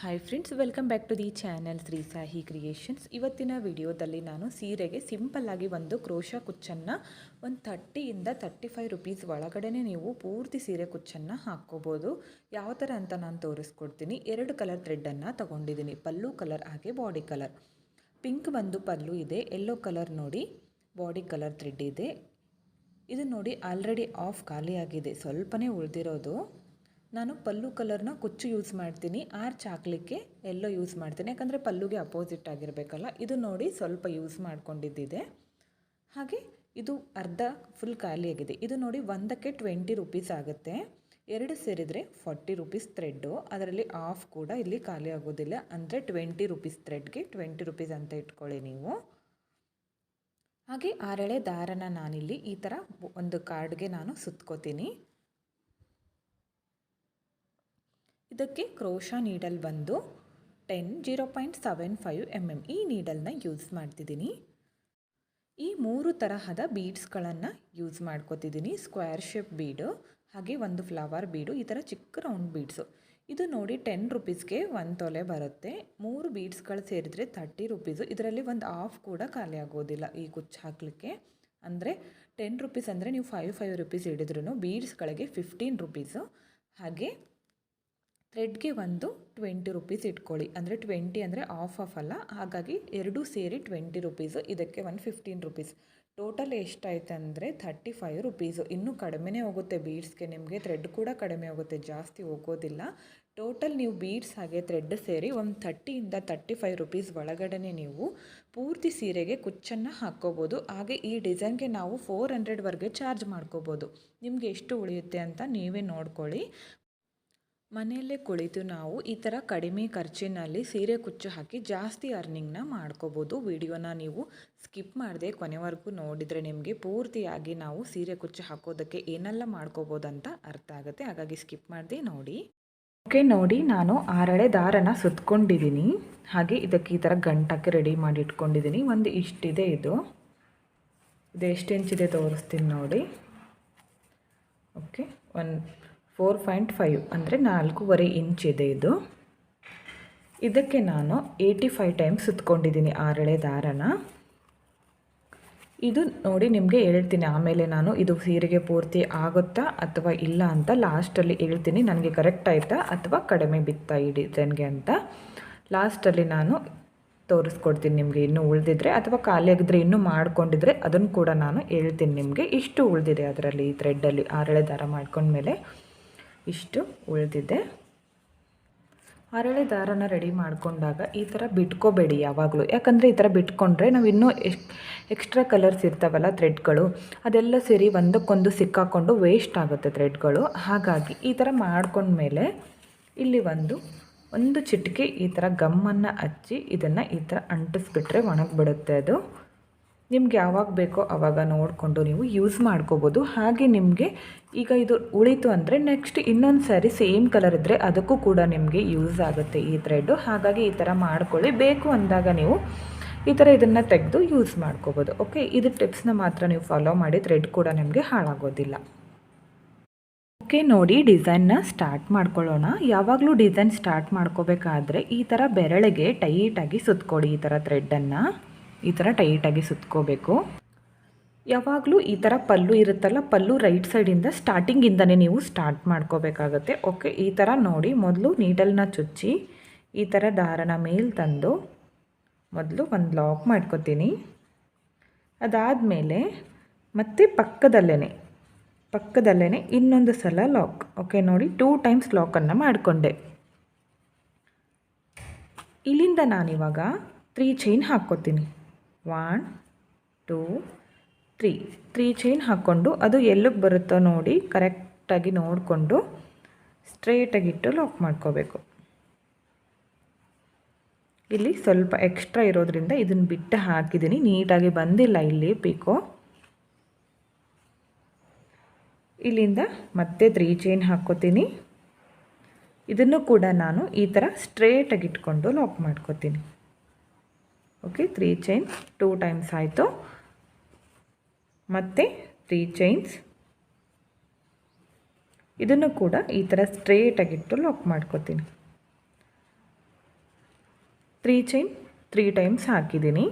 Hi friends welcome back to the channel Shri Sahi creations ಇವತ್ತಿನ ವಿಡಿಯೋದಲ್ಲಿ ನಾನು ಸೀರೆಗೆ ಸಿಂಪಲ್ ಆಗಿ ಒಂದು ಕ್ರೋಶ ಕುಚ್ಚನ್ನು, ಒಂದು ಥರ್ಟಿಯಿಂದ ತರ್ಟಿ ಫೈವ್ ರುಪೀಸ್ ಒಳಗಡೆ ನೀವು ಪೂರ್ತಿ ಸೀರೆ ಕುಚ್ಚನ್ನು ಹಾಕ್ಕೋಬೋದು. ಯಾವ ಥರ ಅಂತ ನಾನು ತೋರಿಸ್ಕೊಡ್ತೀನಿ. ಎರಡು ಕಲರ್ ಥ್ರೆಡ್ಡನ್ನು ತಗೊಂಡಿದ್ದೀನಿ. ಪಲ್ಲು ಕಲರ್ ಹಾಗೆ ಬಾಡಿ ಕಲರ್ ಪಿಂಕ್ ಬಂದು ಪಲ್ಲು ಇದೆ. ಎಲ್ಲೋ ಕಲರ್ ನೋಡಿ ಬಾಡಿ ಕಲರ್ ಥ್ರೆಡ್ ಇದೆ. ಇದು ನೋಡಿ ಆಲ್ರೆಡಿ ಆಫ್ ಖಾಲಿಯಾಗಿದೆ. ಸ್ವಲ್ಪನೇ ಉಳಿದಿರೋದು. ನಾನು ಪಲ್ಲು ಕಲರ್ನ ಕುಚ್ಚು ಯೂಸ್ ಮಾಡ್ತೀನಿ. ಆರ್ಚ್ ಹಾಕಲಿಕ್ಕೆ ಎಲ್ಲೋ ಯೂಸ್ ಮಾಡ್ತೀನಿ. ಯಾಕಂದರೆ ಪಲ್ಲುಗೆ ಅಪೋಸಿಟ್ ಆಗಿರಬೇಕಲ್ಲ, ಇದು ನೋಡಿ ಸ್ವಲ್ಪ ಯೂಸ್ ಮಾಡ್ಕೊಂಡಿದ್ದಿದೆ. ಹಾಗೆ ಇದು ಅರ್ಧ ಫುಲ್ ಖಾಲಿಯಾಗಿದೆ. ಇದು ನೋಡಿ ಒಂದಕ್ಕೆ ಟ್ವೆಂಟಿ ರುಪೀಸ್ ಆಗುತ್ತೆ. ಎರಡು ಸೇರಿದರೆ ಫಾರ್ಟಿ ರುಪೀಸ್ ಥ್ರೆಡ್ಡು ಅದರಲ್ಲಿ ಆಫ್ ಕೂಡ ಇಲ್ಲಿ ಖಾಲಿ ಆಗೋದಿಲ್ಲ. ಅಂದರೆ ಟ್ವೆಂಟಿ ರುಪೀಸ್ ಥ್ರೆಡ್ಗೆ ಟ್ವೆಂಟಿ ರುಪೀಸ್ ಅಂತ ಇಟ್ಕೊಳ್ಳಿ ನೀವು. ಹಾಗೆ ಆರಳೆ ದಾರನ ನಾನಿಲ್ಲಿ ಈ ಥರ ಒಂದು ಕಾರ್ಡ್ಗೆ ನಾನು ಸುತ್ಕೋತೀನಿ. ಇದಕ್ಕೆ ಕ್ರೋಶಾ ನೀಡಲ್ ಬಂದು ten, zero point seven five M M ಈ ನೀಡಲ್ನ ಯೂಸ್ ಮಾಡ್ತಿದ್ದೀನಿ. ಈ ಮೂರು ತರಹದ ಬೀಡ್ಸ್ಗಳನ್ನು ಯೂಸ್ ಮಾಡ್ಕೋತಿದ್ದೀನಿ. ಸ್ಕ್ವೇರ್ ಶೇಪ್ ಬೀಡು, ಹಾಗೆ ಒಂದು ಫ್ಲವರ್ ಬೀಡು, ಈ ಥರ ಚಿಕ್ಕ ರೌಂಡ್ ಬೀಡ್ಸು. ಇದು ನೋಡಿ ಟೆನ್ ರುಪೀಸ್ಗೆ ಒಂದು ತೊಲೆ ಬರುತ್ತೆ. ಮೂರು ಬೀಡ್ಸ್ಗಳು ಸೇರಿದರೆ ತರ್ಟಿ ರುಪೀಸು. ಇದರಲ್ಲಿ ಒಂದು ಆಫ್ ಕೂಡ ಖಾಲಿ ಆಗೋದಿಲ್ಲ ಈ ಕುಚ್ಚು ಹಾಕಲಿಕ್ಕೆ. ಅಂದರೆ ಟೆನ್ ರುಪೀಸ್ ಅಂದರೆ ನೀವು ಫೈವ್ ಫೈವ್ ರುಪೀಸ್ ಹಿಡಿದ್ರೂ ಬೀಡ್ಸ್ಗಳಿಗೆ ಫಿಫ್ಟೀನ್ ರುಪೀಸು. ಹಾಗೆ ಥ್ರೆಡ್ಗೆ ಒಂದು ಟ್ವೆಂಟಿ ರುಪೀಸ್ ಇಟ್ಕೊಳ್ಳಿ. ಅಂದರೆ ಟ್ವೆಂಟಿ ಅಂದರೆ ಆಫ್ ಆಫ್ ಅಲ್ಲ. ಹಾಗಾಗಿ ಎರಡೂ ಸೇರಿ ಟ್ವೆಂಟಿ ರುಪೀಸು. ಇದಕ್ಕೆ ಒಂದು ಫಿಫ್ಟೀನ್ ರುಪೀಸ್. ಟೋಟಲ್ ಎಷ್ಟಾಯ್ತು ಅಂದರೆ ಥರ್ಟಿ ಫೈವ್ ರುಪೀಸು. ಇನ್ನೂ ಕಡಿಮೆನೇ ಹೋಗುತ್ತೆ ಬೀಡ್ಸ್ಗೆ. ನಿಮಗೆ ಥ್ರೆಡ್ ಕೂಡ ಕಡಿಮೆ ಹೋಗುತ್ತೆ. ಜಾಸ್ತಿ ಹೋಗೋದಿಲ್ಲ. ಟೋಟಲ್ ನೀವು ಬೀಡ್ಸ್ ಹಾಗೆ ಥ್ರೆಡ್ ಸೇರಿ ಒಂದು ಥರ್ಟಿಯಿಂದ ತರ್ಟಿ ಫೈವ್ ರುಪೀಸ್ ಒಳಗಡೆ ನೀವು ಪೂರ್ತಿ ಸೀರೆಗೆ ಕುಚ್ಚನ್ನು ಹಾಕ್ಕೋಬೋದು. ಹಾಗೆ ಈ ಡಿಸೈನ್ಗೆ ನಾವು ಫೋರ್ ಹಂಡ್ರೆಡ್ವರೆಗೆ ಚಾರ್ಜ್ ಮಾಡ್ಕೋಬೋದು. ನಿಮಗೆ ಎಷ್ಟು ಉಳಿಯುತ್ತೆ ಅಂತ ನೀವೇ ನೋಡ್ಕೊಳ್ಳಿ. ಮನೆಯಲ್ಲೇ ಕುಳಿತು ನಾವು ಈ ಥರ ಕಡಿಮೆ ಖರ್ಚಿನಲ್ಲಿ ಸೀರೆ ಕುಚ್ಚು ಹಾಕಿ ಜಾಸ್ತಿ ಅರ್ನಿಂಗ್ನ ಮಾಡ್ಕೋಬೋದು. ವಿಡಿಯೋನ ನೀವು ಸ್ಕಿಪ್ ಮಾಡದೆ ಕೊನೆವರೆಗೂ ನೋಡಿದರೆ ನಿಮಗೆ ಪೂರ್ತಿಯಾಗಿ ನಾವು ಸೀರೆ ಕುಚ್ಚು ಹಾಕೋದಕ್ಕೆ ಏನೆಲ್ಲ ಮಾಡ್ಕೋಬೋದು ಅಂತ ಅರ್ಥ ಆಗುತ್ತೆ. ಹಾಗಾಗಿ ಸ್ಕಿಪ್ ಮಾಡದೆ ನೋಡಿ. ಓಕೆ, ನೋಡಿ ನಾನು ಆರಳೆ ದಾರನ ಸುತ್ಕೊಂಡಿದ್ದೀನಿ ಹಾಗೆ ಇದಕ್ಕೆ ಈ ಥರ ಗಂಟಕ್ಕೆ ರೆಡಿ ಮಾಡಿ ಇಟ್ಕೊಂಡಿದ್ದೀನಿ ಒಂದು ಇಷ್ಟಿದೆ ಇದು. ಇದು ಎಷ್ಟು ಇಂಚಿದೆ ತೋರಿಸ್ತೀನಿ ನೋಡಿ. ಓಕೆ, ಒಂದು ಫೋರ್ ಪಾಯಿಂಟ್ ಫೈವ್ ಅಂದರೆ ನಾಲ್ಕೂವರೆ ಇಂಚ್ ಇದೆ ಇದು. ಇದಕ್ಕೆ ನಾನು ಏಯ್ಟಿ ಫೈವ್ ಟೈಮ್ಸ್ ಸುತ್ಕೊಂಡಿದ್ದೀನಿ ಆರಳೆ ದಾರನ. ಇದು ನೋಡಿ ನಿಮಗೆ ಹೇಳ್ತೀನಿ, ಆಮೇಲೆ ನಾನು ಇದು ಸೀರೆಗೆ ಪೂರ್ತಿ ಆಗುತ್ತಾ ಅಥವಾ ಇಲ್ಲ ಅಂತ ಲಾಸ್ಟಲ್ಲಿ ಹೇಳ್ತೀನಿ, ನನಗೆ ಕರೆಕ್ಟ್ ಆಯಿತಾ ಅಥವಾ ಕಡಿಮೆ ಬಿತ್ತಾ ಈ ಡಿಸೈನ್ಗೆ ಅಂತ. ಲಾಸ್ಟಲ್ಲಿ ನಾನು ತೋರಿಸ್ಕೊಡ್ತೀನಿ ನಿಮಗೆ ಇನ್ನೂ ಉಳಿದಿದ್ರೆ ಅಥವಾ ಖಾಲಿ ಆಗಿದ್ರೆ ಇನ್ನೂ ಮಾಡ್ಕೊಂಡಿದ್ರೆ ಅದನ್ನು ಕೂಡ ನಾನು ಹೇಳ್ತೀನಿ ನಿಮಗೆ, ಇಷ್ಟು ಉಳಿದಿದೆ ಅದರಲ್ಲಿ ಈ ಥ್ರೆಡ್ಡಲ್ಲಿ ಆರಳೆ ದಾರ ಮಾಡ್ಕೊಂಡ್ಮೇಲೆ. ಇಷ್ಟು ಉಳಿದಿದೆ. ಹರಳೆ ದಾರನ ರೆಡಿ ಮಾಡಿಕೊಂಡಾಗ ಈ ಥರ ಬಿಟ್ಕೋಬೇಡಿ ಯಾವಾಗಲೂ. ಯಾಕಂದರೆ ಈ ಥರ ಬಿಟ್ಕೊಂಡ್ರೆ ನಾವು ಇನ್ನೂ ಎಕ್ ಎಕ್ಸ್ಟ್ರಾ ಕಲರ್ಸ್ ಇರ್ತಾವಲ್ಲ ಥ್ರೆಡ್ಗಳು ಅದೆಲ್ಲ ಸೇರಿ ಒಂದಕ್ಕೊಂದು ಸಿಕ್ಕಾಕೊಂಡು ವೇಸ್ಟ್ ಆಗುತ್ತೆ ಥ್ರೆಡ್ಗಳು ಹಾಗಾಗಿ ಈ ಥರ ಮಾಡ್ಕೊಂಡ್ಮೇಲೆ ಇಲ್ಲಿ ಒಂದು ಒಂದು ಚಿಟಿಕೆ ಈ ಥರ ಗಮ್ಮನ್ನು ಹಚ್ಚಿ ಇದನ್ನು ಈ ಥರ ಅಂಟಿಸ್ಬಿಟ್ರೆ ಒಣಗಿಬಿಡುತ್ತೆ ಅದು. ನಿಮ್ಗೆ ಯಾವಾಗ ಬೇಕೋ ಆವಾಗ ನೋಡಿಕೊಂಡು ನೀವು ಯೂಸ್ ಮಾಡ್ಕೋಬೋದು. ಹಾಗೆ ನಿಮಗೆ ಈಗ ಇದು ಉಳಿತು ಅಂದರೆ ನೆಕ್ಸ್ಟ್ ಇನ್ನೊಂದು ಸ್ಯಾರಿ ಸೇಮ್ ಕಲರ್ ಇದ್ದರೆ ಅದಕ್ಕೂ ಕೂಡ ನಿಮಗೆ ಯೂಸ್ ಆಗುತ್ತೆ ಈ ಥ್ರೆಡ್ಡು ಹಾಗಾಗಿ ಈ ಥರ ಮಾಡ್ಕೊಳ್ಳಿ. ಬೇಕು ಅಂದಾಗ ನೀವು ಈ ಥರ ಇದನ್ನು ತೆಗೆದು ಯೂಸ್ ಮಾಡ್ಕೋಬೋದು. ಓಕೆ ಇದು ಟಿಪ್ಸ್ನ ಮಾತ್ರ ನೀವು ಫಾಲೋ ಮಾಡಿ. ಥ್ರೆಡ್ ಕೂಡ ನಿಮಗೆ ಹಾಳಾಗೋದಿಲ್ಲ. ಓಕೆ ನೋಡಿ ಡಿಸೈನ್ನ ಸ್ಟಾರ್ಟ್ ಮಾಡ್ಕೊಳ್ಳೋಣ. ಯಾವಾಗಲೂ ಡಿಸೈನ್ ಸ್ಟಾರ್ಟ್ ಮಾಡ್ಕೋಬೇಕಾದ್ರೆ ಈ ಥರ ಬೆರಳಿಗೆ ಟೈಟಾಗಿ ಸುತ್ಕೊಡಿ ಈ ಥರ ಥ್ರೆಡ್ಡನ್ನು ಈ ಥರ ಟೈಟಾಗಿ ಸುತ್ಕೋಬೇಕು. ಯಾವಾಗಲೂ ಈ ಥರ ಪಲ್ಲು ಇರುತ್ತಲ್ಲ, ಪಲ್ಲು ರೈಟ್ ಸೈಡಿಂದ ಸ್ಟಾರ್ಟಿಂಗಿಂದನೇ ನೀವು ಸ್ಟಾರ್ಟ್ ಮಾಡ್ಕೋಬೇಕಾಗತ್ತೆ. ಓಕೆ ಈ ಥರ ನೋಡಿ, ಮೊದಲು ನೀಡಲ್ನ ಚುಚ್ಚಿ, ಈ ಥರ ದಾರನ ಮೇಲೆ ತಂದು ಮೊದಲು ಒಂದು ಲಾಕ್ ಮಾಡ್ಕೋತೀನಿ. ಅದಾದಮೇಲೆ ಮತ್ತೆ ಪಕ್ಕದಲ್ಲೇ ಪಕ್ಕದಲ್ಲೇ ಇನ್ನೊಂದು ಸಲ ಲಾಕ್ ಓಕೆ ನೋಡಿ ಟೂ ಟೈಮ್ಸ್ ಲಾಕನ್ನು ಮಾಡಿಕೊಂಡೆ. ಇಲ್ಲಿಂದ ನಾನಿವಾಗ three chain ಹಾಕ್ಕೋತೀನಿ. One two three three chain ಹಾಕ್ಕೊಂಡು ಅದು ಎಲ್ಲಿಗೆ ಬರುತ್ತೋ ನೋಡಿ ಕರೆಕ್ಟಾಗಿ ನೋಡಿಕೊಂಡು ಸ್ಟ್ರೇಟಾಗಿಟ್ಟು ಲಾಕ್ ಮಾಡ್ಕೋಬೇಕು. ಇಲ್ಲಿ ಸ್ವಲ್ಪ ಎಕ್ಸ್ಟ್ರಾ ಇರೋದ್ರಿಂದ ಇದನ್ನು ಬಿಟ್ಟು ಹಾಕಿದ್ದೀನಿ ನೀಟಾಗಿ ಬಂದಿಲ್ಲ ಇಲ್ಲಿ ಪೀಕೋ. ಇಲ್ಲಿಂದ ಮತ್ತೆ ತ್ರೀ ಚೈನ್ ಹಾಕ್ಕೋತೀನಿ. ಇದನ್ನು ಕೂಡ ನಾನು ಈ ಥರ ಸ್ಟ್ರೇಟಾಗಿ ಇಟ್ಕೊಂಡು ಲಾಕ್ ಮಾಡ್ಕೋತೀನಿ. Okay three chain two times ಆಯಿತು. ಮತ್ತು ತ್ರೀ ಚೈನ್ಸ್ ಇದನ್ನು ಕೂಡ ಈ ಥರ ಸ್ಟ್ರೇಟಾಗಿಟ್ಟು ಲಾಕ್ ಮಾಡ್ಕೋತೀನಿ. ತ್ರೀ ಚೈನ್ ತ್ರೀ ಟೈಮ್ಸ್ ಹಾಕಿದ್ದೀನಿ.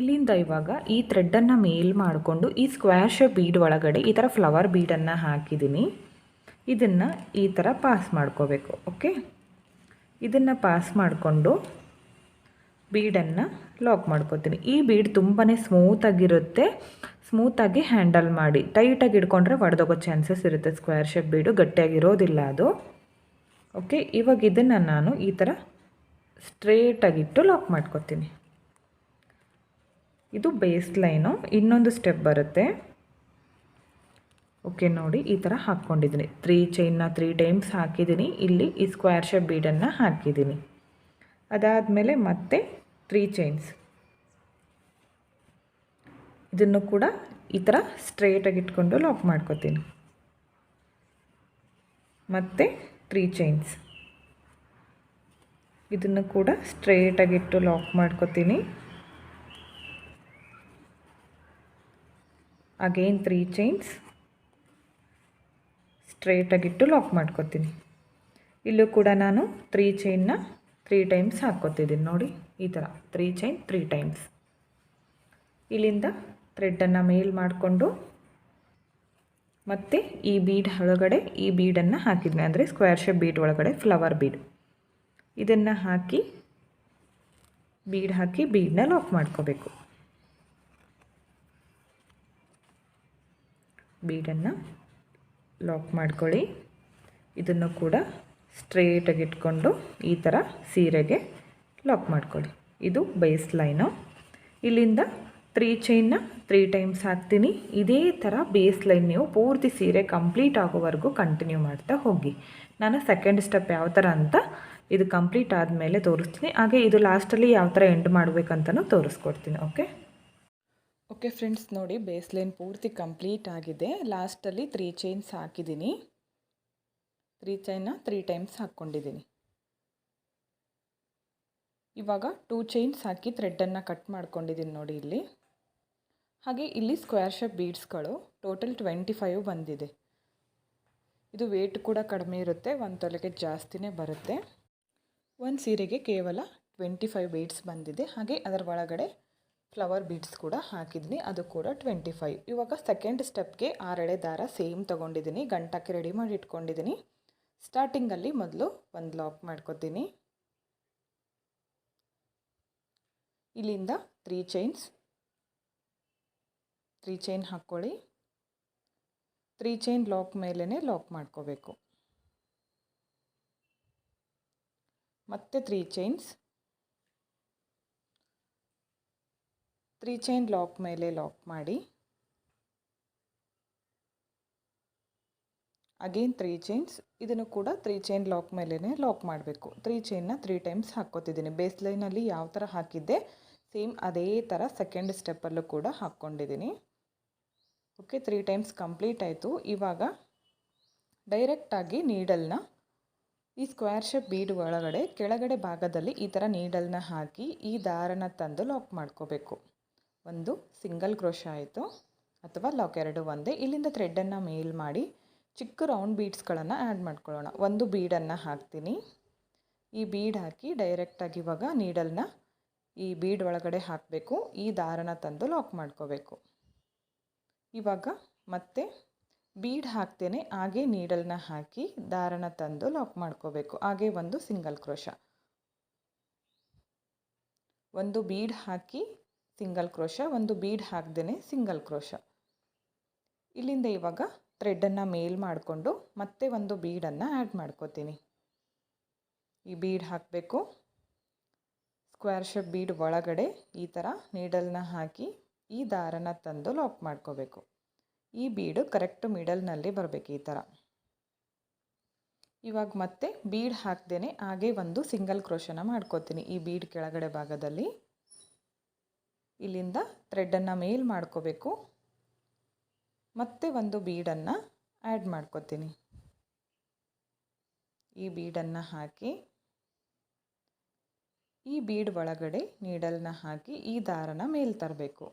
ಇಲ್ಲಿಂದ ಇವಾಗ ಈ ಥ್ರೆಡ್ಡನ್ನು ಮೇಲ್ ಮಾಡಿಕೊಂಡು ಈ ಸ್ಕ್ವೇರ್ ಶೇಪ್ ಬೀಡ್ ಒಳಗಡೆ ಈ ಥರ ಫ್ಲವರ್ ಬೀಡನ್ನು ಹಾಕಿದ್ದೀನಿ. ಇದನ್ನು ಈ ಥರ ಪಾಸ್ ಮಾಡ್ಕೋಬೇಕು ಓಕೆ ಇದನ್ನು ಪಾಸ್ ಮಾಡಿಕೊಂಡು ಬೀಡನ್ನು ಲಾಕ್ ಮಾಡ್ಕೋತೀನಿ. ಈ ಬೀಡ್ ತುಂಬಾ ಸ್ಮೂತಾಗಿರುತ್ತೆ ಸ್ಮೂತಾಗಿ ಹ್ಯಾಂಡಲ್ ಮಾಡಿ. ಟೈಟಾಗಿ ಇಟ್ಕೊಂಡ್ರೆ ಒಡೆದೋಗೋ ಚಾನ್ಸಸ್ ಇರುತ್ತೆ. ಸ್ಕ್ವೇರ್ ಶೇಪ್ ಬೀಡು ಗಟ್ಟಿಯಾಗಿರೋದಿಲ್ಲ ಅದು. ಓಕೆ ಇವಾಗ ಇದನ್ನು ನಾನು ಈ ಥರ ಸ್ಟ್ರೇಟಾಗಿಟ್ಟು ಲಾಕ್ ಮಾಡ್ಕೊತೀನಿ. ಇದು ಬೇಸ್ ಲೈನು ಇನ್ನೊಂದು ಸ್ಟೆಪ್ ಬರುತ್ತೆ. ಓಕೆ, ನೋಡಿ ಈ ಥರ ಹಾಕ್ಕೊಂಡಿದ್ದೀನಿ ತ್ರೀ ಚೈನ್ನ ತ್ರೀ ಟೈಮ್ಸ್ ಹಾಕಿದ್ದೀನಿ. ಇಲ್ಲಿ ಈ ಸ್ಕ್ವೇರ್ ಶೇಪ್ ಬೀಡನ್ನು ಹಾಕಿದ್ದೀನಿ. ಅದಾದಮೇಲೆ ಮತ್ತೆ ತ್ರೀ ಚೈನ್ಸ್ ಇದನ್ನು ಕೂಡ ಈ ಥರ ಸ್ಟ್ರೇಟಾಗಿ ಇಟ್ಕೊಂಡು ಲಾಕ್ ಮಾಡ್ಕೋತೀನಿ. ಮತ್ತು ತ್ರೀ ಚೈನ್ಸ್ ಇದನ್ನು ಕೂಡ ಸ್ಟ್ರೇಟಾಗಿಟ್ಟು ಲಾಕ್ ಮಾಡ್ಕೋತೀನಿ. ಅಗೇನ್ ತ್ರೀ ಚೈನ್ಸ್ ಸ್ಟ್ರೇಟಾಗಿಟ್ಟು ಲಾಕ್ ಮಾಡ್ಕೊತೀನಿ. ಇಲ್ಲೂ ಕೂಡ ನಾನು ತ್ರೀ ಚೈನ್ನ ತ್ರೀ ಟೈಮ್ಸ್ ಹಾಕ್ಕೋತಿದ್ದೀನಿ. ನೋಡಿ, ಈ ಥರ ತ್ರೀ ಚೈನ್ ತ್ರೀ ಟೈಮ್ಸ್ ಇಲ್ಲಿಂದ ಥ್ರೆಡ್ಡನ್ನು ಮೇಲ್ ಮಾಡಿಕೊಂಡು ಮತ್ತು ಈ ಬೀಡ್ ಒಳಗಡೆ ಈ ಬೀಡನ್ನು ಹಾಕಿದ್ದೀನಿ ಅಂದರೆ ಸ್ಕ್ವೇರ್ ಶೇಪ್ ಬೀಡ್ ಒಳಗಡೆ ಫ್ಲವರ್ ಬೀಡ್ ಇದನ್ನು ಹಾಕಿ ಬೀಡ್ ಹಾಕಿ ಬೀಡನ್ನ ಲಾಕ್ ಮಾಡ್ಕೋಬೇಕು. ಬೀಡನ್ನು ಲಾಕ್ ಮಾಡ್ಕೊಳ್ಳಿ. ಇದನ್ನು ಕೂಡ ಸ್ಟ್ರೇಟಾಗಿ ಇಟ್ಕೊಂಡು ಈ ಥರ ಸೀರೆಗೆ ಲಾಕ್ ಮಾಡ್ಕೊಳ್ಳಿ. ಇದು ಬೇಸ್ ಲೈನು ಇಲ್ಲಿಂದ ತ್ರೀ ಚೈನ್ನ ತ್ರೀ ಟೈಮ್ಸ್ ಹಾಕ್ತೀನಿ. ಇದೇ ಥರ ಬೇಸ್ ಲೈನ್ ನೀವು ಪೂರ್ತಿ ಸೀರೆ ಕಂಪ್ಲೀಟ್ ಆಗೋವರೆಗೂ ಕಂಟಿನ್ಯೂ ಮಾಡ್ತಾ ಹೋಗಿ. ನಾನು ಸೆಕೆಂಡ್ ಸ್ಟೆಪ್ ಯಾವ ಥರ ಅಂತ ಇದು ಕಂಪ್ಲೀಟ್ ಆದಮೇಲೆ ತೋರಿಸ್ತೀನಿ. ಹಾಗೆ ಇದು ಲಾಸ್ಟಲ್ಲಿ ಯಾವ ಥರ ಎಂಡ್ ಮಾಡಬೇಕಂತನೂ ತೋರಿಸ್ಕೊಡ್ತೀನಿ ಓಕೆ ಓಕೆ ಫ್ರೆಂಡ್ಸ್ ನೋಡಿ ಬೇಸ್ ಲೈನ್ ಪೂರ್ತಿ ಕಂಪ್ಲೀಟ್ ಆಗಿದೆ. ಲಾಸ್ಟಲ್ಲಿ ತ್ರೀ ಚೈನ್ಸ್ ಹಾಕಿದ್ದೀನಿ. ತ್ರೀ ಚೈನ್ನ ತ್ರೀ ಟೈಮ್ಸ್ ಹಾಕ್ಕೊಂಡಿದ್ದೀನಿ. ಇವಾಗ ಟೂ ಚೈನ್ಸ್ ಹಾಕಿ ಥ್ರೆಡ್ಡನ್ನು ಕಟ್ ಮಾಡ್ಕೊಂಡಿದ್ದೀನಿ ನೋಡಿ ಇಲ್ಲಿ. ಹಾಗೆ ಇಲ್ಲಿ ಸ್ಕ್ವೇರ್ ಶೇಪ್ ಬೀಡ್ಸ್ಗಳು ಟೋಟಲ್ ಟ್ವೆಂಟಿ ಫೈವ್ ಬಂದಿದೆ. ಇದು ವೇಟ್ ಕೂಡ ಕಡಿಮೆ ಇರುತ್ತೆ, ಒಂದು ತೊಲೆಗೆ ಜಾಸ್ತಿನೇ ಬರುತ್ತೆ. ಒಂದು ಸೀರೆಗೆ ಕೇವಲ ಟ್ವೆಂಟಿ ಫೈವ್ ಬೀಡ್ಸ್ ಬಂದಿದೆ. ಹಾಗೆ ಅದರ ಒಳಗಡೆ ಫ್ಲವರ್ ಬೀಡ್ಸ್ ಕೂಡ ಹಾಕಿದ್ದೀನಿ ಅದು ಕೂಡ ಟ್ವೆಂಟಿ ಫೈವ್ ಇವಾಗ ಸೆಕೆಂಡ್ ಸ್ಟೆಪ್ಗೆ ಆರೆಳೆ ದಾರ ಸೇಮ್ ತೊಗೊಂಡಿದ್ದೀನಿ, ಗಂಟಕ್ಕೆ ರೆಡಿ ಮಾಡಿ ಇಟ್ಕೊಂಡಿದ್ದೀನಿ. ಸ್ಟಾರ್ಟಿಂಗಲ್ಲಿ ಮೊದಲು ಒಂದು ಲಾಕ್ ಮಾಡ್ಕೊತೀನಿ. ಇಲ್ಲಿಂದ ತ್ರೀ ಚೈನ್ಸ್ ತ್ರೀ ಚೈನ್ ಹಾಕ್ಕೊಳ್ಳಿ. ತ್ರೀ ಚೈನ್ ಲಾಕ್ ಮೇಲೇ ಲಾಕ್ ಮಾಡ್ಕೋಬೇಕು. ಮತ್ತೆ three chains three chain lock ಮೇಲೆ ಲಾಕ್ ಮಾಡಿ. ಅಗೇನ್ ತ್ರೀ ಚೈನ್ಸ್ ಇದನ್ನು ಕೂಡ ತ್ರೀ ಚೈನ್ ಲಾಕ್ ಮೇಲೇ ಲಾಕ್ ಮಾಡಬೇಕು. ತ್ರೀ ಚೈನ್ನ ತ್ರೀ ಟೈಮ್ಸ್ ಹಾಕ್ಕೋತಿದ್ದೀನಿ. ಬೇಸ್ ಲೈನಲ್ಲಿ ಯಾವ ಥರ ಹಾಕಿದ್ದೆ ಸೇಮ್ ಅದೇ ಥರ ಸೆಕೆಂಡ್ ಸ್ಟೆಪ್ಪಲ್ಲೂ ಕೂಡ ಹಾಕ್ಕೊಂಡಿದ್ದೀನಿ. ಓಕೆ ತ್ರೀ ಟೈಮ್ಸ್ ಕಂಪ್ಲೀಟ್ ಆಯಿತು. ಇವಾಗ ಡೈರೆಕ್ಟಾಗಿ ನೀಡಲ್ನ ಈ ಸ್ಕ್ವೇರ್ ಶೇಪ್ ಬೀಡ್ ಒಳಗಡೆ ಕೆಳಗಡೆ ಭಾಗದಲ್ಲಿ ಈ ಥರ ನೀಡಲ್ನ ಹಾಕಿ ಈ ದಾರನ ತಂದು ಲಾಕ್ ಮಾಡ್ಕೋಬೇಕು. ಒಂದು ಸಿಂಗಲ್ ಕ್ರೋಶ ಆಯಿತು ಅಥವಾ ಲಾಕ್ ಎರಡು ಒಂದೇ. ಇಲ್ಲಿಂದ ಥ್ರೆಡ್ಡನ್ನು ಮೇಲ್ ಮಾಡಿ ಚಿಕ್ಕ ರೌಂಡ್ ಬೀಡ್ಸ್ಗಳನ್ನು ಆ್ಯಡ್ ಮಾಡ್ಕೊಳ್ಳೋಣ. ಒಂದು ಬೀಡನ್ನು ಹಾಕ್ತೀನಿ. ಈ ಬೀಡ್ ಹಾಕಿ ಡೈರೆಕ್ಟಾಗಿ ಇವಾಗ ನೀಡಲ್ನ ಈ ಬೀಡ್ ಒಳಗಡೆ ಹಾಕಬೇಕು. ಈ ದಾರನ ತಂದು ಲಾಕ್ ಮಾಡ್ಕೋಬೇಕು. ಇವಾಗ ಮತ್ತೆ ಬೀಡ್ ಹಾಕ್ತೇನೆ. ಹಾಗೆ ನೀಡಲ್ನ ಹಾಕಿ ದಾರನ ತಂದು ಲಾಕ್ ಮಾಡ್ಕೋಬೇಕು. ಹಾಗೆ ಒಂದು ಸಿಂಗಲ್ ಕ್ರೋಶ. ಒಂದು ಬೀಡ್ ಹಾಕಿ ಸಿಂಗಲ್ ಕ್ರೋಶ, ಒಂದು ಬೀಡ್ ಹಾಕ್ದೇ ಸಿಂಗಲ್ ಕ್ರೋಶ. ಇಲ್ಲಿಂದ ಇವಾಗ ಥ್ರೆಡ್ಡನ್ನು ಮೇಲ್ ಮಾಡಿಕೊಂಡು ಮತ್ತೆ ಒಂದು ಬೀಡನ್ನು ಆ್ಯಡ್ ಮಾಡ್ಕೋತೀನಿ. ಈ ಬೀಡ್ ಹಾಕಬೇಕು. ಸ್ಕ್ವೇರ್ ಶೇಪ್ ಬೀಡ್ ಒಳಗಡೆ ಈ ಥರ ನೀಡಲ್ನ ಹಾಕಿ ಈ ದಾರನ ತಂದು ಲಾಕ್ ಮಾಡ್ಕೋಬೇಕು. ಈ ಬೀಡು ಕರೆಕ್ಟ್ ಮಿಡಲ್ನಲ್ಲಿ ಬರಬೇಕು ಈ ಥರ ಇವಾಗ ಮತ್ತೆ ಬೀಡ್ ಹಾಕ್ದೇ ಹಾಗೆ ಒಂದು ಸಿಂಗಲ್ ಕ್ರೋಶನ ಮಾಡ್ಕೋತೀನಿ. ಈ ಬೀಡ್ ಕೆಳಗಡೆ ಭಾಗದಲ್ಲಿ. ಇಲ್ಲಿಂದ ಥ್ರೆಡ್ಡನ್ನು ಮೇಲ್ ಮಾಡ್ಕೋಬೇಕು. ಮತ್ತೆ ಒಂದು ಬೀಡನ್ನು ಆ್ಯಡ್ ಮಾಡ್ಕೋತೀನಿ. ಈ ಬೀಡನ್ನು ಹಾಕಿ, ಈ ಬೀಡ್ ಒಳಗಡೆ ನೀಡಲ್ನ ಹಾಕಿ ಈ ದಾರನ ಮೇಲ್ ತರಬೇಕು.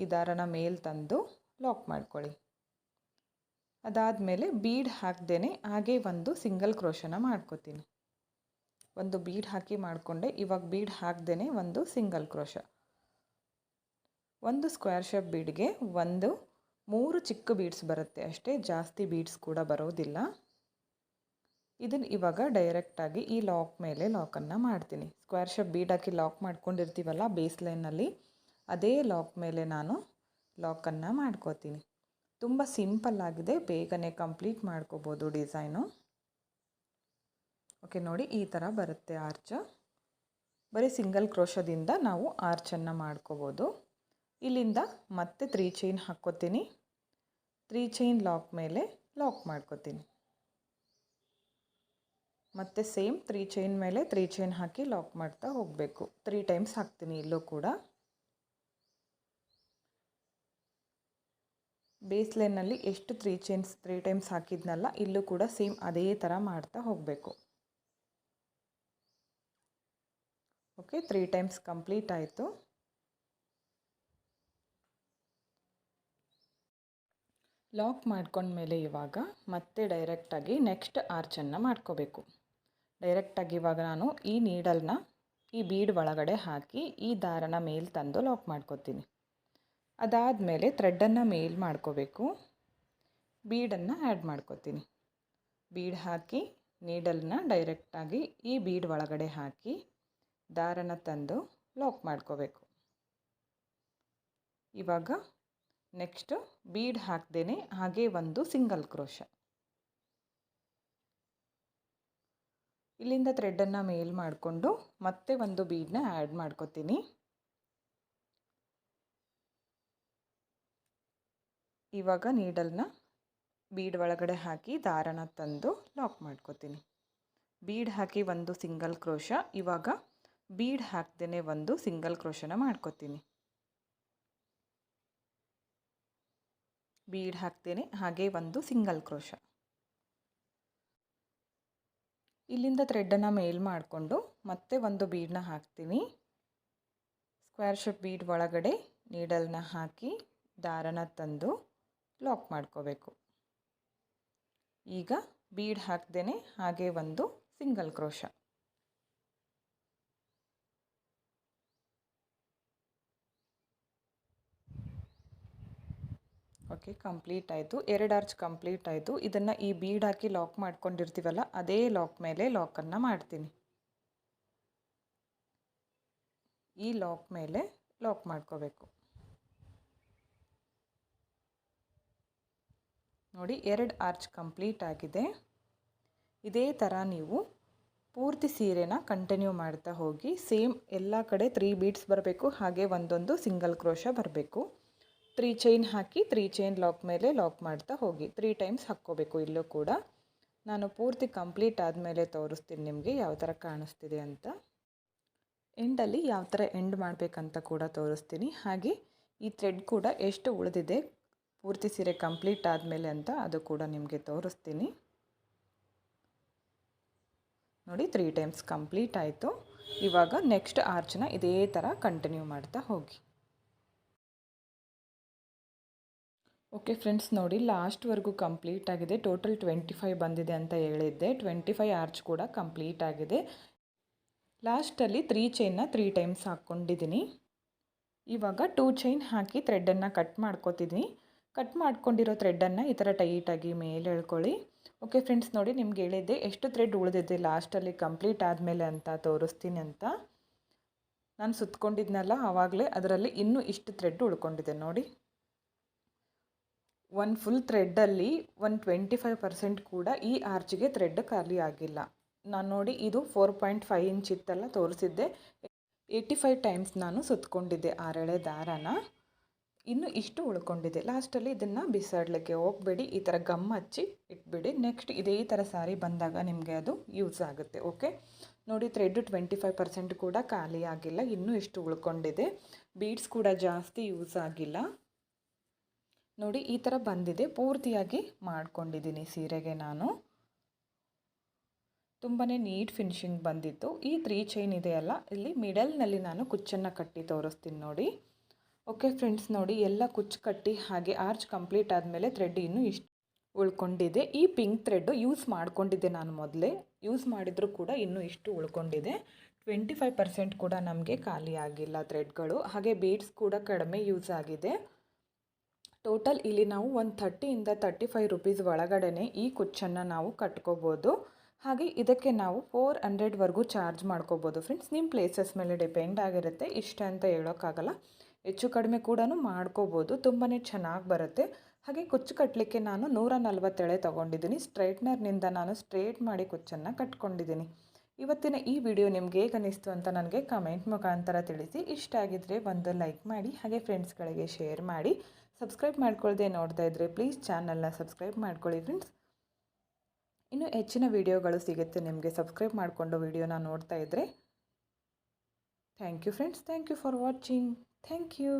ಈ ದಾರನ ಮೇಲ್ ತಂದು ಲಾಕ್ ಮಾಡ್ಕೊಳ್ಳಿ. ಅದಾದಮೇಲೆ ಬೀಡ್ ಹಾಕ್ದೇ ಹಾಗೆ ಒಂದು ಸಿಂಗಲ್ ಕ್ರೋಶನ ಮಾಡ್ಕೋತೀನಿ. ಒಂದು ಬೀಡ್ ಹಾಕಿ ಮಾಡಿಕೊಂಡೆ. ಇವಾಗ ಬೀಡ್ ಹಾಕ್ದೇ ಒಂದು ಸಿಂಗಲ್ ಕ್ರೋಶ. ಒಂದು ಸ್ಕ್ವೇರ್ ಶೇಪ್ ಬೀಡ್ಗೆ ಒಂದು ಮೂರು ಚಿಕ್ಕ ಬೀಡ್ಸ್ ಬರುತ್ತೆ ಅಷ್ಟೇ. ಜಾಸ್ತಿ ಬೀಡ್ಸ್ ಕೂಡ ಬರೋದಿಲ್ಲ. ಇದನ್ನು ಇವಾಗ ಡೈರೆಕ್ಟಾಗಿ ಈ ಲಾಕ್ ಮೇಲೆ ಲಾಕನ್ನು ಮಾಡ್ತೀನಿ. ಸ್ಕ್ವೇರ್ ಶೇಪ್ ಬೀಡ್ ಹಾಕಿ ಲಾಕ್ ಮಾಡ್ಕೊಂಡಿರ್ತೀವಲ್ಲ ಬೇಸ್ ಲೈನಲ್ಲಿ ಅದೇ ಲಾಕ್ ಮೇಲೆ ನಾನು ಲಾಕನ್ನು ಮಾಡ್ಕೋತೀನಿ. ತುಂಬ ಸಿಂಪಲ್ ಆಗಿದೆ. ಬೇಗನೆ ಕಂಪ್ಲೀಟ್ ಮಾಡ್ಕೋಬೋದು ಡಿಸೈನು. ಓಕೆ ನೋಡಿ ಈ ಥರ ಬರುತ್ತೆ ಆರ್ಚ್ ಬರೀ ಸಿಂಗಲ್ ಕ್ರೋಶದಿಂದ ನಾವು ಆರ್ಚನ್ನು ಮಾಡ್ಕೋಬೋದು. ಇಲ್ಲಿಂದ ಮತ್ತೆ ತ್ರೀ ಚೈನ್ ಹಾಕ್ಕೋತೀನಿ. ತ್ರೀ ಚೈನ್ ಲಾಕ್ ಮೇಲೆ ಲಾಕ್ ಮಾಡ್ಕೋತೀನಿ. ಮತ್ತು ಸೇಮ್ ತ್ರೀ ಚೈನ್ ಮೇಲೆ ತ್ರೀ ಚೈನ್ ಹಾಕಿ ಲಾಕ್ ಮಾಡ್ತಾ ಹೋಗಬೇಕು. ತ್ರೀ ಟೈಮ್ಸ್ ಹಾಕ್ತೀನಿ ಇಲ್ಲೂ ಕೂಡ. ಬೇಸ್ ಲೈನಲ್ಲಿ ಎಷ್ಟು ತ್ರೀ ಚೈನ್ಸ್ ತ್ರೀ ಟೈಮ್ಸ್ ಹಾಕಿದ್ನಲ್ಲ, ಇಲ್ಲೂ ಕೂಡ ಸೇಮ್ ಅದೇ ಥರ ಮಾಡ್ತಾ ಹೋಗಬೇಕು. ಓಕೆ ತ್ರೀ ಟೈಮ್ಸ್ ಕಂಪ್ಲೀಟ್ ಆಯಿತು. ಲಾಕ್ ಮಾಡ್ಕೊಂಡ್ಮೇಲೆ ಇವಾಗ ಮತ್ತೆ ಡೈರೆಕ್ಟಾಗಿ ನೆಕ್ಸ್ಟ್ ಆರ್ಚನ್ನು ಮಾಡ್ಕೋಬೇಕು. ಡೈರೆಕ್ಟಾಗಿ ಇವಾಗ ನಾನು ಈ ನೀಡಲ್ನ ಈ ಬೀಡ್ ಒಳಗಡೆ ಹಾಕಿ ಈ ದಾರನ ಮೇಲ್ ತಂದು ಲಾಕ್ ಮಾಡ್ಕೋತೀನಿ. ಅದಾದಮೇಲೆ ಥ್ರೆಡ್ಡನ್ನು ಮೇಲ್ ಮಾಡ್ಕೋಬೇಕು. ಬೀಡನ್ನು ಆ್ಯಡ್ ಮಾಡ್ಕೋತೀನಿ. ಬೀಡ್ ಹಾಕಿ ನೀಡಲ್ನ ಡೈರೆಕ್ಟಾಗಿ ಈ ಬೀಡ್ ಒಳಗಡೆ ಹಾಕಿ ದಾರನ ತಂದು ಲಾಕ್ ಮಾಡ್ಕೋಬೇಕು. ಇವಾಗ ನೆಕ್ಸ್ಟು ಬೀಡ್ ಹಾಕ್ದೇನೆ ಹಾಗೆ ಒಂದು ಸಿಂಗಲ್ ಕ್ರೋಶ ಇಲ್ಲಿಂದ ಥ್ರೆಡ್ಡನ್ನು ಮೇಲ್ ಮಾಡಿಕೊಂಡು ಮತ್ತೆ ಒಂದು ಬೀಡನ್ನ ಆ್ಯಡ್ ಮಾಡ್ಕೋತೀನಿ. ಇವಾಗ ನೀಡಲ್ನ ಬೀಡ್ ಒಳಗಡೆ ಹಾಕಿ ದಾರನ ತಂದು ಲಾಕ್ ಮಾಡ್ಕೋತೀನಿ. ಬೀಡ್ ಹಾಕಿ ಒಂದು ಸಿಂಗಲ್ ಕ್ರೋಶ ಇವಾಗ ಬೀಡ್ ಹಾಕ್ದೇ ಒಂದು ಸಿಂಗಲ್ ಕ್ರೋಶನ ಮಾಡ್ಕೋತೀನಿ. ಬೀಡ್ ಹಾಕ್ತೇನೆ ಹಾಗೆ ಒಂದು ಸಿಂಗಲ್ ಕ್ರೋಶ. ಇಲ್ಲಿಂದ ಥ್ರೆಡ್ಡನ್ನು ಮೇಲ್ ಮಾಡಿಕೊಂಡು ಮತ್ತೆ ಒಂದು ಬೀಡನ್ನ ಹಾಕ್ತೀನಿ. ಸ್ಕ್ವೇರ್ ಶೇಪ್ ಬೀಡ್ ಒಳಗಡೆ ನೀಡಲ್ನ ಹಾಕಿ ದಾರನ ತಂದು ಲಾಕ್ ಮಾಡ್ಕೋಬೇಕು. ಈಗ ಬೀಡ್ ಹಾಕ್ದೇ ಹಾಗೆ ಒಂದು ಸಿಂಗಲ್ ಕ್ರೋಶ. ಓಕೆ ಕಂಪ್ಲೀಟ್ ಆಯಿತು. ಎರಡು ಆರ್ಚ್ ಕಂಪ್ಲೀಟ್ ಆಯಿತು. ಇದನ್ನು ಈ ಬೀಡ್ ಹಾಕಿ ಲಾಕ್ ಮಾಡ್ಕೊಂಡಿರ್ತೀವಲ್ಲ, ಅದೇ ಲಾಕ್ ಮೇಲೆ ಲಾಕನ್ನು ಮಾಡ್ತೀನಿ. ಈ ಲಾಕ್ ಮೇಲೆ ಲಾಕ್ ಮಾಡ್ಕೋಬೇಕು. ನೋಡಿ, ಎರಡು ಆರ್ಚ್ ಕಂಪ್ಲೀಟ್ ಆಗಿದೆ. ಇದೇ ಥರ ನೀವು ಪೂರ್ತಿ ಸೀರೆನ ಕಂಟಿನ್ಯೂ ಮಾಡ್ತಾ ಹೋಗಿ ಸೇಮ್ ಎಲ್ಲ ಕಡೆ ತ್ರೀ ಬೀಡ್ಸ್ ಬರಬೇಕು, ಹಾಗೆ ಒಂದೊಂದು ಸಿಂಗಲ್ ಕ್ರೋಶ ಬರಬೇಕು. ತ್ರೀ ಚೈನ್ ಹಾಕಿ ತ್ರೀ ಚೈನ್ ಲಾಕ್ ಮೇಲೆ ಲಾಕ್ ಮಾಡ್ತಾ ಹೋಗಿ. ತ್ರೀ ಟೈಮ್ಸ್ ಹಾಕ್ಕೋಬೇಕು ಇಲ್ಲೂ ಕೂಡ. ನಾನು ಪೂರ್ತಿ ಕಂಪ್ಲೀಟ್ ಆದಮೇಲೆ ತೋರಿಸ್ತೀನಿ ನಿಮಗೆ ಯಾವ ಥರ ಕಾಣಿಸ್ತಿದೆ ಅಂತ. ಎಂಡಲ್ಲಿ ಯಾವ ಥರ ಎಂಡ್ ಮಾಡಬೇಕಂತ ಕೂಡ ತೋರಿಸ್ತೀನಿ. ಹಾಗೆ ಈ ಥ್ರೆಡ್ ಕೂಡ ಎಷ್ಟು ಉಳಿದಿದೆ, ಪೂರ್ತಿ ಸೀರೆ ಕಂಪ್ಲೀಟ್ ಆದಮೇಲೆ ಅಂತ ಅದು ಕೂಡ ನಿಮಗೆ ತೋರಿಸ್ತೀನಿ. ನೋಡಿ, ತ್ರೀ ಟೈಮ್ಸ್ ಕಂಪ್ಲೀಟ್ ಆಯಿತು. ಇವಾಗ ನೆಕ್ಸ್ಟ್ ಆರ್ಚನ ಇದೇ ಥರ ಕಂಟಿನ್ಯೂ ಮಾಡ್ತಾ ಹೋಗಿ. ಓಕೆ ಫ್ರೆಂಡ್ಸ್ ನೋಡಿ ಲಾಸ್ಟ್ವರೆಗೂ ಕಂಪ್ಲೀಟ್ ಆಗಿದೆ. ಟೋಟಲ್ ಟ್ವೆಂಟಿ ಫೈವ್ ಬಂದಿದೆ ಅಂತ ಹೇಳಿದ್ದೆ. ಟ್ವೆಂಟಿ ಫೈವ್ ಆರ್ಚ್ ಕೂಡ ಕಂಪ್ಲೀಟ್ ಆಗಿದೆ. ಲಾಸ್ಟಲ್ಲಿ ತ್ರೀ ಚೈನ್ನ ತ್ರೀ ಟೈಮ್ಸ್ ಹಾಕ್ಕೊಂಡಿದ್ದೀನಿ. ಇವಾಗ ಟೂ ಚೈನ್ ಹಾಕಿ ಥ್ರೆಡ್ಡನ್ನು ಕಟ್ ಮಾಡ್ಕೋತಿದ್ದೀನಿ ಕಟ್ ಮಾಡ್ಕೊಂಡಿರೋ ಥ್ರೆಡ್ಡನ್ನು ಈ ಥರ ಟೈಟಾಗಿ ಮೇಲೆ ಎಳ್ಕೊಳ್ಳಿ. ಓಕೆ ಫ್ರೆಂಡ್ಸ್ ನೋಡಿ, ನಿಮ್ಗೆ ಹೇಳಿದ್ದೆ ಎಷ್ಟು ಥ್ರೆಡ್ ಉಳಿದಿದೆ ಲಾಸ್ಟಲ್ಲಿ ಕಂಪ್ಲೀಟ್ ಆದಮೇಲೆ ಅಂತ ತೋರಿಸ್ತೀನಿ ಅಂತ. ನಾನು ಸುತ್ಕೊಂಡಿದ್ನಲ್ಲ, ಆವಾಗಲೇ ಅದರಲ್ಲಿ ಇನ್ನೂ ಇಷ್ಟು ಥ್ರೆಡ್ ಉಳ್ಕೊಂಡಿದೆ ನೋಡಿ. ಒಂದು ಫುಲ್ ಥ್ರೆಡ್ಡಲ್ಲಿ ಒಂದು ಟ್ವೆಂಟಿ ಫೈವ್ ಪರ್ಸೆಂಟ್ ಕೂಡ ಈ ಆರ್ಚಿಗೆ ಥ್ರೆಡ್ ಖಾಲಿ ಆಗಿಲ್ಲ. ನಾನು ನೋಡಿ ಇದು ಫೋರ್ ಪಾಯಿಂಟ್ ಫೈವ್ ಇಂಚ್ ಇತ್ತಲ್ಲ, ತೋರಿಸಿದ್ದೆ. ಏಯ್ಟಿ ಫೈವ್ ಟೈಮ್ಸ್ ನಾನು ಸುತ್ತಕೊಂಡಿದ್ದೆ ಆರೆಳೆ ದಾರನ. ಇನ್ನು ಇಷ್ಟು ಉಳ್ಕೊಂಡಿದೆ. ಲಾಸ್ಟಲ್ಲಿ ಇದನ್ನು ಬಿಸಾಡಲಿಕ್ಕೆ ಹೋಗಬೇಡಿ, ಈ ಥರ ಗಮ್ ಹಚ್ಚಿ ಇಟ್ಬಿಡಿ. ನೆಕ್ಸ್ಟ್ ಇದೇ ಥರ ಸಾರಿ ಬಂದಾಗ ನಿಮಗೆ ಅದು ಯೂಸ್ ಆಗುತ್ತೆ ಓಕೆ ನೋಡಿ ಥ್ರೆಡ್ ಟ್ವೆಂಟಿ ಫೈವ್ ಪರ್ಸೆಂಟ್ ಕೂಡ ಖಾಲಿ ಆಗಿಲ್ಲ, ಇನ್ನೂ ಇಷ್ಟು ಉಳ್ಕೊಂಡಿದೆ. ಬೀಡ್ಸ್ ಕೂಡ ಜಾಸ್ತಿ ಯೂಸ್ ಆಗಿಲ್ಲ. ನೋಡಿ, ಈ ಥರ ಬಂದಿದೆ. ಪೂರ್ತಿಯಾಗಿ ಮಾಡ್ಕೊಂಡಿದ್ದೀನಿ ಸೀರೆಗೆ ನಾನು. ತುಂಬಾ ನೀಟ್ ಫಿನಿಶಿಂಗ್ ಬಂದಿತ್ತು. ಈ ತ್ರೀ ಚೈನ್ ಇದೆಯಲ್ಲ ಇಲ್ಲಿ ಮಿಡಲ್ನಲ್ಲಿ ನಾನು ಕುಚ್ಚನ್ನು ಕಟ್ಟಿ ತೋರಿಸ್ತೀನಿ ನೋಡಿ. ಓಕೆ ಫ್ರೆಂಡ್ಸ್, ನೋಡಿ, ಎಲ್ಲ ಕುಚ್ಚು ಕಟ್ಟಿ ಹಾಗೆ ಆರ್ಚ್ ಕಂಪ್ಲೀಟ್ ಆದಮೇಲೆ ಥ್ರೆಡ್ ಇನ್ನೂ ಇಷ್ಟು ಉಳ್ಕೊಂಡಿದೆ. ಈ ಪಿಂಕ್ ಥ್ರೆಡ್ಡು ಯೂಸ್ ಮಾಡ್ಕೊಂಡಿದ್ದೆ ನಾನು ಮೊದಲೇ. ಯೂಸ್ ಮಾಡಿದರೂ ಕೂಡ ಇನ್ನೂ ಇಷ್ಟು ಉಳ್ಕೊಂಡಿದೆ. ಟ್ವೆಂಟಿ ಫೈವ್ ಕೂಡ ನಮಗೆ ಖಾಲಿ ಆಗಿಲ್ಲ ಥ್ರೆಡ್ಗಳು ಹಾಗೆ ಬೀಡ್ಸ್ ಕೂಡ ಕಡಿಮೆ ಯೂಸ್ ಆಗಿದೆ. ಟೋಟಲ್ ಇಲ್ಲಿ ನಾವು ಒಂದು ಥರ್ಟಿಯಿಂದ ತರ್ಟಿ ಫೈವ್ ರುಪೀಸ್ ಒಳಗಡೆ ಈ ಕುಚ್ಚನ್ನು ನಾವು ಕಟ್ಕೋಬೋದು. ಹಾಗೆ ಇದಕ್ಕೆ ನಾವು ಫೋರ್ ಹಂಡ್ರೆಡ್ವರೆಗೂ ಚಾರ್ಜ್ ಮಾಡ್ಕೋಬೋದು ಫ್ರೆಂಡ್ಸ್ ನಿಮ್ಮ ಪ್ಲೇಸಸ್ ಮೇಲೆ ಡಿಪೆಂಡ್ ಆಗಿರುತ್ತೆ. ಇಷ್ಟ ಅಂತ ಹೇಳೋಕ್ಕಾಗಲ್ಲ. ಹೆಚ್ಚು ಕಡಿಮೆ ಕೂಡ ಮಾಡ್ಕೋಬೋದು. ತುಂಬಾ ಚೆನ್ನಾಗಿ ಬರುತ್ತೆ. ಹಾಗೆ ಕುಚ್ಚು ಕಟ್ಟಲಿಕ್ಕೆ ನಾನು ನೂರ ನಲ್ವತ್ತೆಳೆ ತೊಗೊಂಡಿದ್ದೀನಿ. ಸ್ಟ್ರೈಟ್ನರ್ನಿಂದ ನಾನು ಸ್ಟ್ರೇಟ್ ಮಾಡಿ ಕುಚ್ಚನ್ನು ಕಟ್ಕೊಂಡಿದ್ದೀನಿ. ಇವತ್ತಿನ ಈ ವಿಡಿಯೋ ನಿಮ್ಗೆ ಹೇಗೆ ಅನ್ನಿಸ್ತು ಅಂತ ನನಗೆ ಕಮೆಂಟ್ ಮುಖಾಂತರ ತಿಳಿಸಿ. ಇಷ್ಟ ಆಗಿದ್ದರೆ ಒಂದು ಲೈಕ್ ಮಾಡಿ, ಹಾಗೆ ಫ್ರೆಂಡ್ಸ್ಗಳಿಗೆ ಶೇರ್ ಮಾಡಿ. ಸಬ್ಸ್ಕ್ರೈಬ್ ಮಾಡ್ಕೊಳ್ಳದೆ ನೋಡ್ತಾ ಇದ್ದರೆ ಪ್ಲೀಸ್ ಚಾನಲ್ನ ಸಬ್ಸ್ಕ್ರೈಬ್ ಮಾಡ್ಕೊಳ್ಳಿ ಫ್ರೆಂಡ್ಸ್ ಇನ್ನು ಹೆಚ್ಚಿನ ವಿಡಿಯೋಗಳು ಸಿಗುತ್ತೆ ನಿಮಗೆ ಸಬ್ಸ್ಕ್ರೈಬ್ ಮಾಡಿಕೊಂಡು ವೀಡಿಯೋನ ನೋಡ್ತಾ ಇದ್ದರೆ thank you friends thank you for watching thank you